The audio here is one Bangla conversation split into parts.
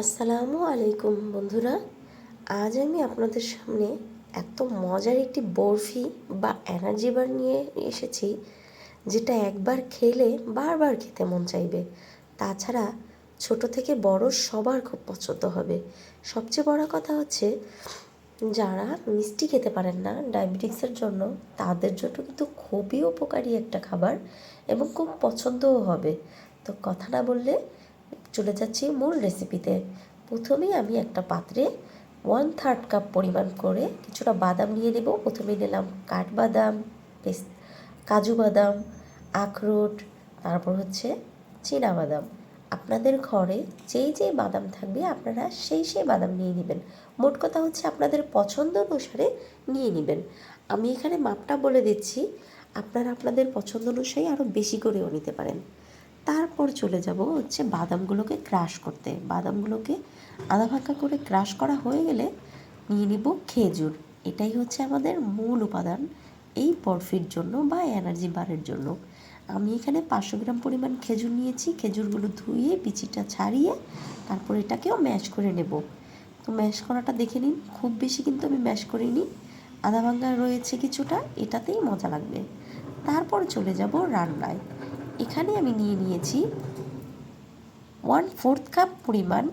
আসসালামু আলাইকুম বন্ধুরা। আজ আমি আপনাদের সামনে এত মজার একটি বরফি বা এনার্জি বার নিয়ে এসেছি, যেটা একবার খেলে বারবার খেতে মন চাইবে। তাছাড়া ছোট থেকে বড় সবার খুব পছন্দ হবে। সবচেয়ে বড় কথা হচ্ছে, যারা মিষ্টি খেতে পারেন না ডায়াবেটিক্সের জন্য, তাদের জন্য কিন্তু খুবই উপকারী একটা খাবার এবং খুব পছন্দও হবে। তো কথা না বললে চলে যাচ্ছি মূল রেসিপিতে প্রথমেই আমি একটা পাত্রে ওয়ান থার্ড কাপ পরিমাণ করে কিছুটা বাদাম নিয়ে নেব। প্রথমে নিলাম কাঠবাদাম কাজু বাদাম, আখরোট, তারপর হচ্ছে বাদাম। আপনাদের ঘরে যেই যেই বাদাম থাকবে আপনারা সেই সেই বাদাম নিয়ে নেবেন। মোট কথা হচ্ছে আপনাদের পছন্দ অনুসারে নিয়ে নেবেন। আমি এখানে মাপটা বলে দিচ্ছি, আপনারা আপনাদের পছন্দ অনুসারে আরও বেশি করেও নিতে পারেন। তারপর চলে যাব হচ্ছে বাদামগুলোকে ক্রাশ করতে। বাদামগুলোকে আধা ভাঙ্গা করে ক্রাশ করা হয়ে গেলে নিয়ে নিব খেজুর। এটাই হচ্ছে আমাদের মূল উপাদান এই বরফির জন্য বা এনার্জি বারের জন্য। আমি এখানে পাঁচশো গ্রাম পরিমাণ খেজুর নিয়েছি। খেজুরগুলো ধুয়ে বিচিটা ছাড়িয়ে তারপর এটাকেও ম্যাশ করে নেব। তো ম্যাশ করাটা দেখে নিন। খুব বেশি কিন্তু আমি ম্যাশ করিনি। আধা ভাঙ্গা রয়েছে কিছুটা, এটাতেই মজা লাগবে। তারপর চলে যাব রান্নায়। এখানে আমি নিয়ে নিয়েছি ওয়ান ফোর্থ কাপ পরিমাণ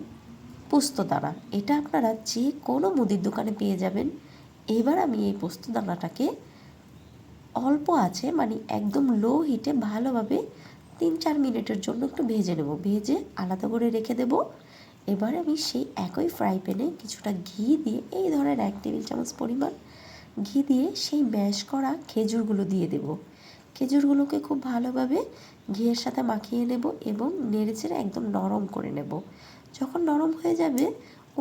পোস্তদানা এটা আপনারা যে কোনো মুদির দোকানে পেয়ে যাবেন। এবার আমি এই পোস্তদানাটাকে অল্প আছে মানে একদম লো হিটে ভালোভাবে তিন চার মিনিটের জন্য একটু ভেজে নেব। ভেজে আলাদা করে রেখে দেব। এবার আমি সেই একই ফ্রাই প্যানে কিছুটা ঘি দিয়ে, এই ধরনের এক টেবিল চামচ পরিমাণ ঘি দিয়ে সেই ম্যাশ করা খেজুরগুলো দিয়ে দেবো। খেজুরগুলোকে খুব ভালোভাবে ঘিয়ের সাথে মাখিয়ে নেব এবং নেড়েচেড়ে একদম নরম করে নেব। যখন নরম হয়ে যাবে,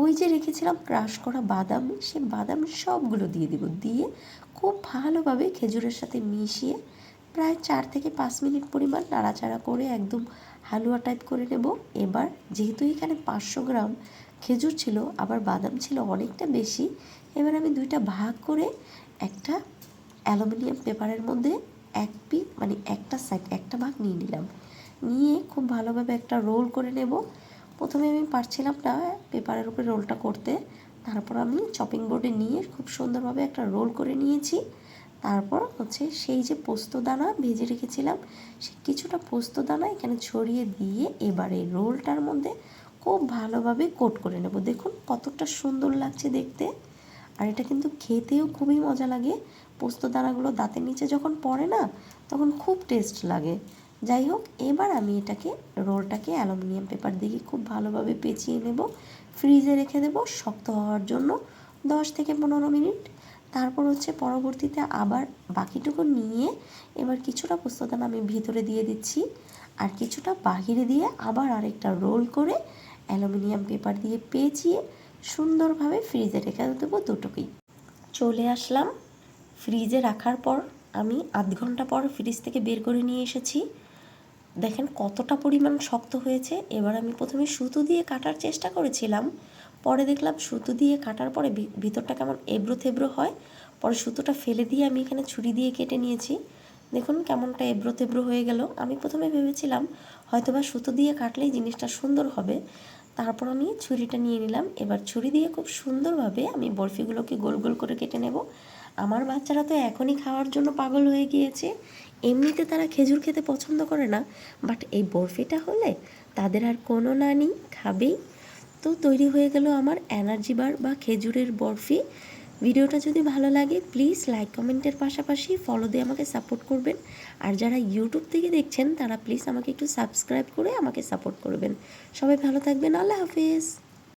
ওই যে রেখেছিলাম ক্রাশ করা বাদাম সে বাদাম সবগুলো দিয়ে দিব। দিয়ে খুব ভালোভাবে খেজুরের সাথে মিশিয়ে প্রায় চার থেকে পাঁচ মিনিট পরিমাণ নাড়াচাড়া করে একদম হালুয়া টাইপ করে নেব। এবার যেহেতু এখানে পাঁচশো গ্রাম খেজুর ছিল, আবার বাদাম ছিল অনেকটা বেশি, এবার আমি দুইটা ভাগ করে একটা অ্যালুমিনিয়াম পেপারের মধ্যে এক পিস মানে একটা সাইড একটা ভাগ নিয়ে নিলাম। নিয়ে খুব ভালোভাবে একটা রোল করে নেব। প্রথমে আমি পারছিলাম না পেপারের উপরে রোলটা করতে। তারপর আমি চপিং বোর্ডে নিয়ে খুব সুন্দরভাবে একটা রোল করে নিয়েছি। তারপর হচ্ছে সেই যে পোস্ত দানা ভেজে রেখেছিলাম, সে কিছুটা পোস্ত দানা এখানে ছড়িয়ে দিয়ে এবার রোলটার মধ্যে খুব ভালোভাবে কোট করে নেব। দেখুন কতটা সুন্দর লাগছে দেখতে। আর এটা কিন্তু খেতেও খুবই মজা লাগে। পোস্ত দানাগুলো দাঁতের নিচে যখন পড়ে না, তখন খুব টেস্ট লাগে। যাই হোক, এবার আমি এটাকে, রোলটাকে অ্যালুমিনিয়াম পেপার দিয়ে খুব ভালোভাবে পেঁচিয়ে নেব। ফ্রিজে রেখে দেব, শক্ত হওয়ার জন্য দশ থেকে পনেরো মিনিট। তারপর হচ্ছে পরবর্তীতে আবার বাকিটুকু নিয়ে এবার কিছুটা পোস্তদানা আমি ভিতরে দিয়ে দিচ্ছি। আর কিছুটা বাহিরে দিয়ে আবার আরেকটা রোল করে অ্যালুমিনিয়াম পেপার দিয়ে পেঁচিয়ে সুন্দরভাবে ফ্রিজে রেখে দেবো দুটোকেই। চলে আসলাম। ফ্রিজে রাখার পর আমি আধ ঘণ্টা পর ফ্রিজ থেকে বের করে নিয়ে এসেছি। দেখেন কতটা পরিমাণ শক্ত হয়েছে। এবার আমি প্রথমে সুতো দিয়ে কাটার চেষ্টা করেছিলাম। পরে দেখলাম সুতো দিয়ে কাটার পরে ভিতরটা কেমন এবড়ো থেবড়ো হয়। পরে সুতোটা ফেলে দিয়ে আমি এখানে ছুরি দিয়ে কেটে নিয়েছি। দেখুন কেমনটা এবড়ো তেব্রো হয়ে গেল। আমি প্রথমে ভেবেছিলাম হয়তোবা সুতো দিয়ে কাটলেই জিনিসটা সুন্দর হবে। তারপর আমি ছুরিটা নিয়ে নিলাম। এবার ছুরি দিয়ে খুব সুন্দরভাবে আমি বরফিগুলোকে গোল গোল করে কেটে নেব। আমার বাচ্চারা তো এখনই খাওয়ার জন্য পাগল হয়ে গিয়েছে। এমনিতে তারা খেজুর খেতে পছন্দ করে না বাট এই বরফিটা হলে তাদের আর কোনো নানি খাবেই। তো তৈরি হয়ে গেল আমার এনার্জি বার বা খেজুরের বরফি। ভিডিওটা যদি ভালো লাগে প্লিজ লাইক কমেন্টের পাশাপাশি ফলো দিয়ে আমাকে সাপোর্ট করবেন। আর যারা ইউটিউব থেকে দেখছেন, তারা প্লিজ আমাকে একটু সাবস্ক্রাইব করে আমাকে সাপোর্ট করবেন। সবাই ভালো থাকবেন, আল্লাহ হাফিজ।